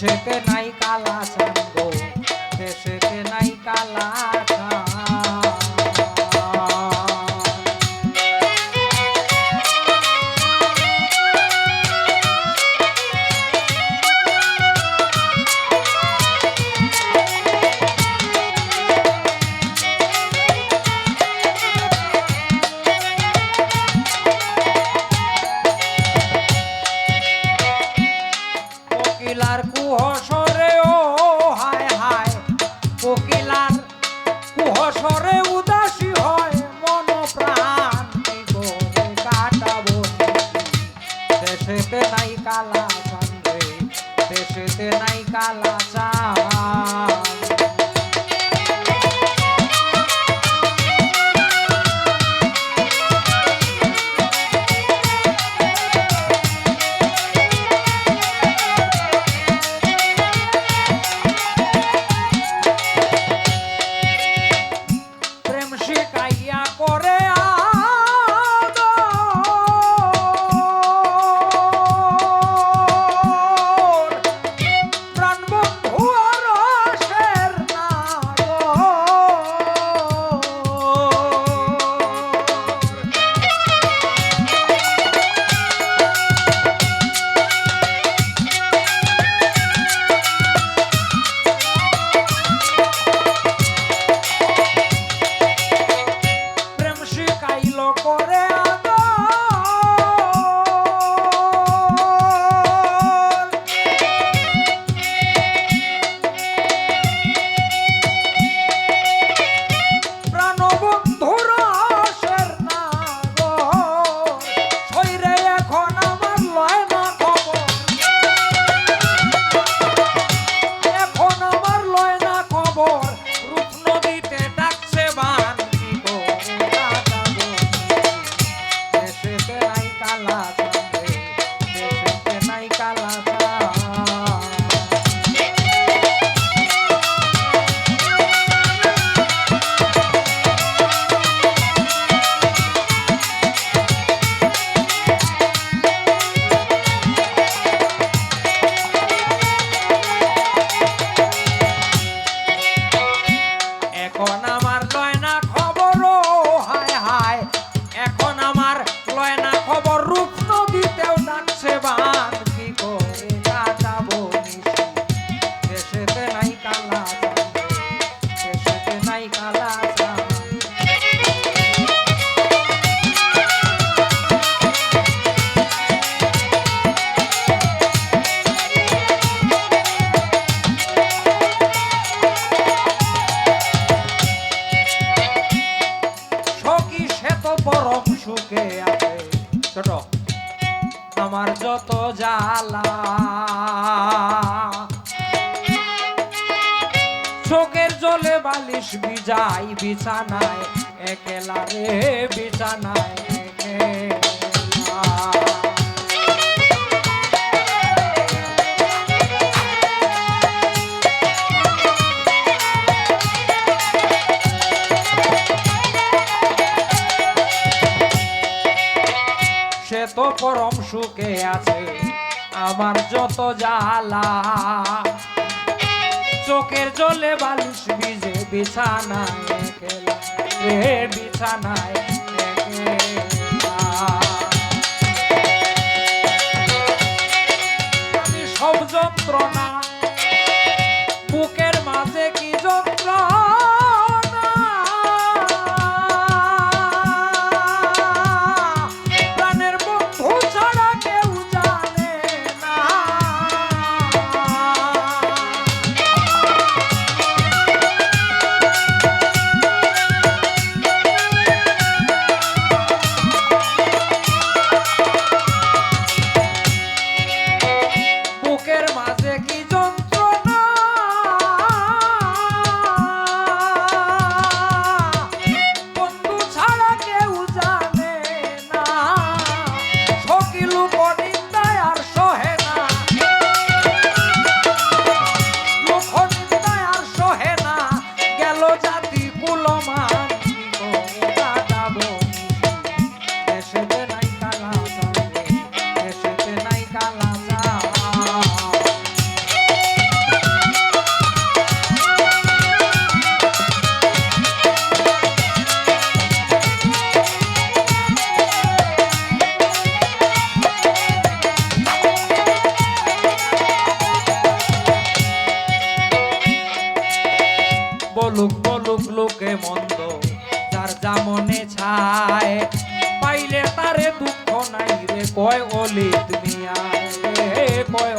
দেশেতে নাই কালা চান্দ দেশেতে নাই কালা চান্দ দেশেতে নাই কালা চান রে দেশেতে নাই কালা চান আমার যত জ্বালা। চোখের জলে বালিশ বিজাই বিছানায় একেলা রে বিছানায় সে তো পরম সুখে আছে, আমার যত জ্বালা। চোখের জলে বালিশ ভিজে বিছানায় খেলা রে বিছানায় লোকে মন্দ, যার যা মনে ছায়, পাইলে তারে দুঃখ নাই রে, কয় অলিত মিয়া কয়